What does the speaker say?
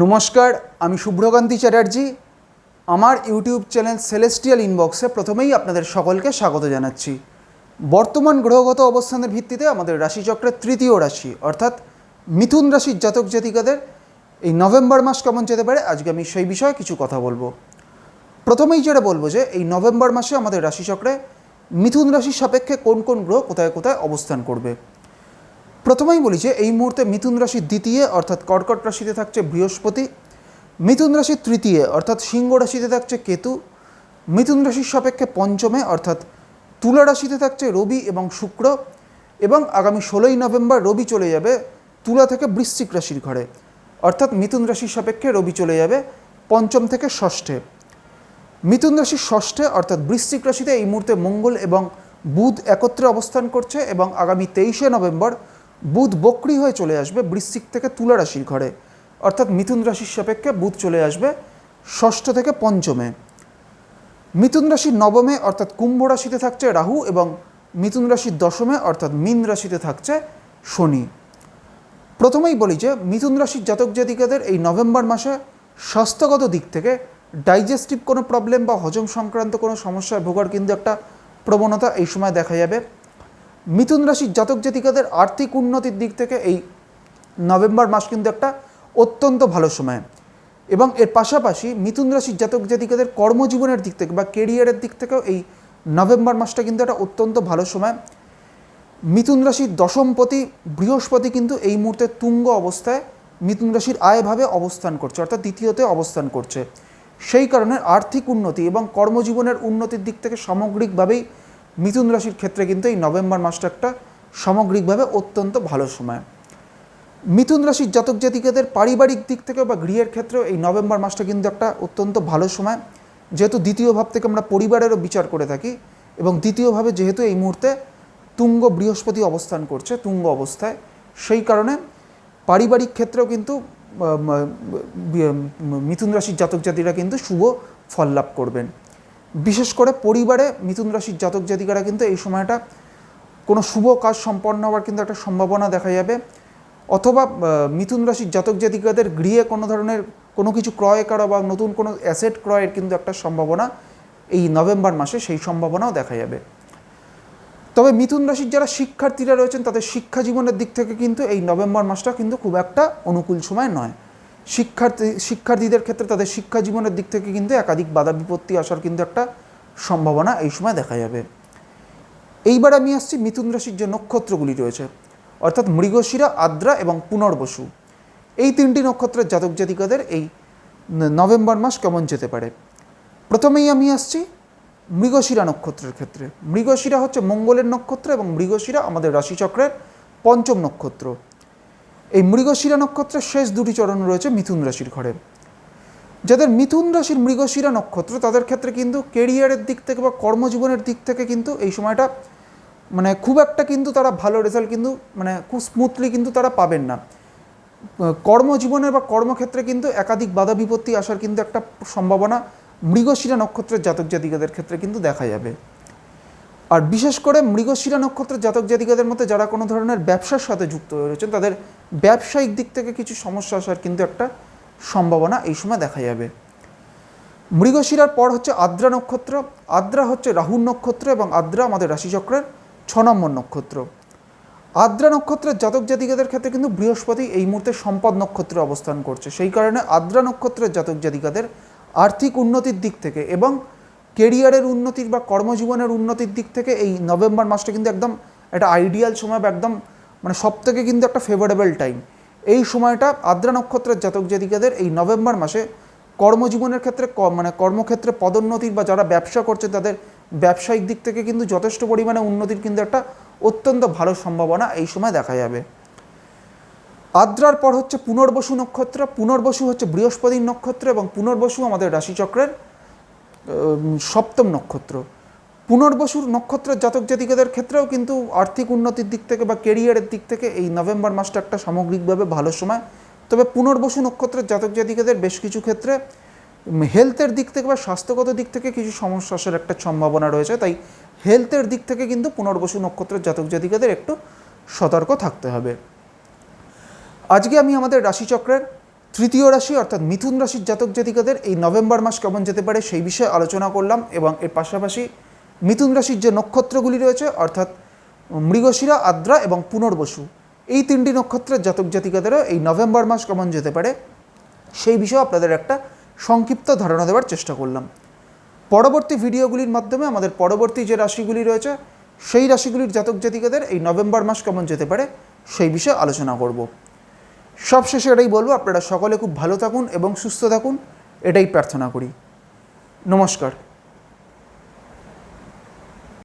নমস্কার, আমি শুভ্রকান্তি চ্যাটার্জি। আমার ইউটিউব চ্যানেল সেলেস্টিয়াল ইনবক্সে প্রথমেই আপনাদের সকলকে স্বাগত জানাচ্ছি। বর্তমান গ্রহগত অবস্থানের ভিত্তিতে আমাদের রাশিচক্রের তৃতীয় রাশি, অর্থাৎ মিথুন রাশির জাতক জাতিকাদের এই নভেম্বর মাস কেমন যেতে পারে, আজকে আমি সেই বিষয়ে কিছু কথা বলব। প্রথমেই যেটা বলব যে, এই নভেম্বর মাসে আমাদের রাশিচক্রে মিথুন রাশির সাপেক্ষে কোন কোন গ্রহ কোথায় কোথায় অবস্থান করবে। প্রথমেই বলি যে এই মুহূর্তে মিথুন রাশির দ্বিতীয়, অর্থাৎ কর্কট রাশিতে থাকছে বৃহস্পতি। মিথুন রাশির তৃতীয়, অর্থাৎ সিংহ রাশিতে থাকছে কেতু। মিথুন রাশির সাপেক্ষে পঞ্চমে, অর্থাৎ তুলা রাশিতে থাকছে রবি এবং শুক্র। এবং আগামী ষোলোই নভেম্বর রবি চলে যাবে তুলা থেকে বৃশ্চিক রাশির ঘরে। অর্থাৎ মিথুন রাশির সাপেক্ষে রবি চলে যাবে পঞ্চম থেকে ষষ্ঠে। মিথুন রাশির ষষ্ঠে, অর্থাৎ বৃশ্চিক রাশিতে এই মুহূর্তে মঙ্গল এবং বুধ একত্রে অবস্থান করছে এবং আগামী তেইশে নভেম্বর বুধ বক্রি হয়ে চলে আসবে বৃশ্চিক থেকে তুলা রাশির ঘরে। অর্থাৎ মিথুন রাশির সাপেক্ষে বুধ চলে আসবে ষষ্ঠ থেকে পঞ্চমে। মিথুন রাশির নবমে অর্থাৎ কুম্ভ রাশিতে থাকছে রাহু এবং মিথুন রাশির দশমে অর্থাৎ মীন রাশিতে থাকছে শনি। প্রথমেই বলি যে মিথুন রাশির জাতক জাতিকাদের এই নভেম্বর মাসে স্বাস্থ্যগত দিক থেকে ডাইজেস্টিভ কোনো প্রবলেম বা হজম সংক্রান্ত কোনো সমস্যায় ভোগার কিন্তু একটা প্রবণতা এই সময় দেখা যাবে। মিথুন রাশির জাতক জাতিকাদের আর্থিক উন্নতির দিক থেকে এই নভেম্বর মাস কিন্তু একটা অত্যন্ত ভালো সময়। এবং এর পাশাপাশি মিথুন রাশির জাতক জাতিকাদের কর্মজীবনের দিক থেকে বা কেরিয়ারের দিক থেকেও এই নভেম্বর মাসটা কিন্তু একটা অত্যন্ত ভালো সময়। মিথুন রাশির দশমপতি বৃহস্পতি কিন্তু এই মুহূর্তে তুঙ্গ অবস্থায় মিথুন রাশির আয়ভাবে অবস্থান করছে, অর্থাৎ দ্বিতীয়তে অবস্থান করছে। সেই কারণে আর্থিক উন্নতি এবং কর্মজীবনের উন্নতির দিক থেকে সামগ্রিকভাবেই মিথুন রাশির ক্ষেত্রে কিন্তু এই নভেম্বর মাসটা একটা সামগ্রিকভাবে অত্যন্ত ভালো সময়। মিথুন রাশির জাতক জাতিকাদের পারিবারিক দিক থেকে বা গৃহের ক্ষেত্রেও এই নভেম্বর মাসটা কিন্তু একটা অত্যন্ত ভালো সময়। যেহেতু দ্বিতীয় ভাব থেকে আমরা পরিবারেরও বিচার করে থাকি এবং দ্বিতীয়ভাবে যেহেতু এই মুহূর্তে তুঙ্গ বৃহস্পতি অবস্থান করছে, তুঙ্গ অবস্থায়, সেই কারণে পারিবারিক ক্ষেত্রেও কিন্তু মিথুন রাশির জাতক জাতিরা কিন্তু শুভ ফল লাভ করবেন। বিশেষ করে পরিবারে মিথুন রাশির জাতক জাতিকারা কিন্তু এই সময়টা কোনো শুভ কাজ সম্পন্ন হওয়ার কিন্তু একটা সম্ভাবনা দেখা যাবে। অথবা মিথুন রাশির জাতক জাতিকাদের গৃহে কোনো ধরনের কোনো কিছু ক্রয় করা বা নতুন কোনো অ্যাসেট ক্রয়ের কিন্তু একটা সম্ভাবনা এই নভেম্বর মাসে সেই সম্ভাবনাও দেখা যাবে। তবে মিথুন রাশির যারা শিক্ষার্থীরা রয়েছেন, তাদের শিক্ষা জীবনের দিক থেকে কিন্তু এই নভেম্বর মাসটা কিন্তু খুব একটা অনুকূল সময় নয়। শিক্ষার্থী, শিক্ষার্থীদের ক্ষেত্রে তাদের শিক্ষা জীবনের দিক থেকে কিন্তু একাধিক বাধা বিপত্তি আসার কিন্তু একটা সম্ভাবনা এই সময় দেখা যাবে। এইবার আমি আসছি মিথুন রাশির যে নক্ষত্রগুলি রয়েছে, অর্থাৎ মৃগশিরা, আদ্রা এবং পুনর্বসু। এই তিনটি নক্ষত্রের জাতক জাতিকাদের এই নভেম্বর মাস কেমন যেতে পারে? প্রথমেই আমি আসছি মৃগশিরা নক্ষত্রের ক্ষেত্রে। মৃগশিরা হচ্ছে মঙ্গলের নক্ষত্র এবং মৃগশিরা আমাদের রাশিচক্রের পঞ্চম নক্ষত্র। এই মৃগশিরা নক্ষত্রের শেষ দুটি চরণ রয়েছে মিথুন রাশির ঘরে। যাদের মিথুন রাশির মৃগশিরা নক্ষত্র, তাদের ক্ষেত্রে কিন্তু কেরিয়ারের দিক থেকে বা কর্মজীবনের দিক থেকে কিন্তু এই সময়টা মানে খুব একটা কিন্তু তারা ভালো রেজাল্ট কিন্তু মানে খুব স্মুথলি কিন্তু তারা পাবেন না। কর্মজীবনের বা কর্মক্ষেত্রে কিন্তু একাধিক বাধা বিপত্তি আসার কিন্তু একটা সম্ভাবনা মৃগশিরা নক্ষত্রের জাতক জাতিকাদের ক্ষেত্রে কিন্তু দেখা যাবে। আর বিশেষ করে মৃগশিরা নক্ষত্রের জাতক জাতিকাদের মধ্যে যারা কোনো ধরনের ব্যবসার সাথে যুক্ত হয়ে রয়েছেন, তাদের ব্যবসায়িক দিক থেকে কিছু সমস্যা আসার কিন্তু একটা সম্ভাবনা এই সময় দেখা যাবে। মৃগশিরার পর হচ্ছে আদ্রা নক্ষত্র। আদ্রা হচ্ছে রাহুর নক্ষত্র এবং আদ্রা আমাদের রাশিচক্রের ছ নম্বর নক্ষত্র। আদ্রা নক্ষত্রের জাতক জাতিকাদের ক্ষেত্রে কিন্তু বৃহস্পতি এই মুহূর্তে সম্পদ নক্ষত্রে অবস্থান করছে। সেই কারণে আদ্রা নক্ষত্রের জাতক জাতিকাদের আর্থিক উন্নতির দিক থেকে এবং কেরিয়ারের উন্নতির বা কর্মজীবনের উন্নতির দিক থেকে এই নভেম্বর মাসটা কিন্তু একদম একটা আইডিয়াল সময় বা একদম মানে সব থেকে কিন্তু একটা ফেভারেবল টাইম এই সময়টা আদ্রা নক্ষত্রের জাতক জাতিকাদের এই নভেম্বর মাসে কর্মজীবনের ক্ষেত্রে মানে কর্মক্ষেত্রে পদোন্নতির বা যারা ব্যবসা করছে তাদের ব্যবসায়িক দিক থেকে কিন্তু যথেষ্ট পরিমাণে উন্নতির কিন্তু একটা অত্যন্ত ভালো সম্ভাবনা এই সময় দেখা যাবে। আদ্রার পর হচ্ছে পুনর্বসু নক্ষত্র, পুনর্বসু হচ্ছে বৃহস্পতির নক্ষত্র এবং পুনর্বসু আমাদের রাশিচক্রের সপ্তম নক্ষত্র। পুনর্বসুর নক্ষত্রের জাতক জাতিকাদের ক্ষেত্রেও কিন্তু আর্থিক উন্নতির দিক থেকে বা কেরিয়ারের দিক থেকে এই নভেম্বর মাসটা একটা সামগ্রিকভাবে ভালো সময়। তবে পুনর্বসু নক্ষত্রের জাতক জাতিকাদের বেশ কিছু ক্ষেত্রে হেলথের দিক থেকে বা স্বাস্থ্যগত দিক থেকে কিছু সমস্যা আসার একটা সম্ভাবনা রয়েছে। তাই হেলথের দিক থেকে কিন্তু পুনর্বসু নক্ষত্রের জাতক জাতিকাদের একটু সতর্ক থাকতে হবে। আজকে আমি আমাদের রাশিচক্রের তৃতীয় রাশি অর্থাৎ মিথুন রাশির জাতক জাতিকাদের এই নভেম্বর মাস কেমন যেতে পারে সেই বিষয়ে আলোচনা করলাম এবং এর পাশাপাশি মিথুন রাশির যে নক্ষত্রগুলি রয়েছে, অর্থাৎ মৃগশিরা, আদ্রা এবং পুনর্বসু, এই তিনটি নক্ষত্রের জাতক জাতিকাদেরও এই নভেম্বর মাস কেমন যেতে পারে, সেই বিষয়ে আপনাদের একটা সংক্ষিপ্ত ধারণা দেওয়ার চেষ্টা করলাম। পরবর্তী ভিডিওগুলির মাধ্যমে আমাদের পরবর্তী যে রাশিগুলি রয়েছে, সেই রাশিগুলির জাতক জাতিকাদের এই নভেম্বর মাস কেমন যেতে পারে, সেই বিষয়ে আলোচনা করব। সবশেষে এটাই বলব, আপনারা সকলে খুব ভালো থাকুন এবং সুস্থ থাকুন, এটাই প্রার্থনা করি। নমস্কার।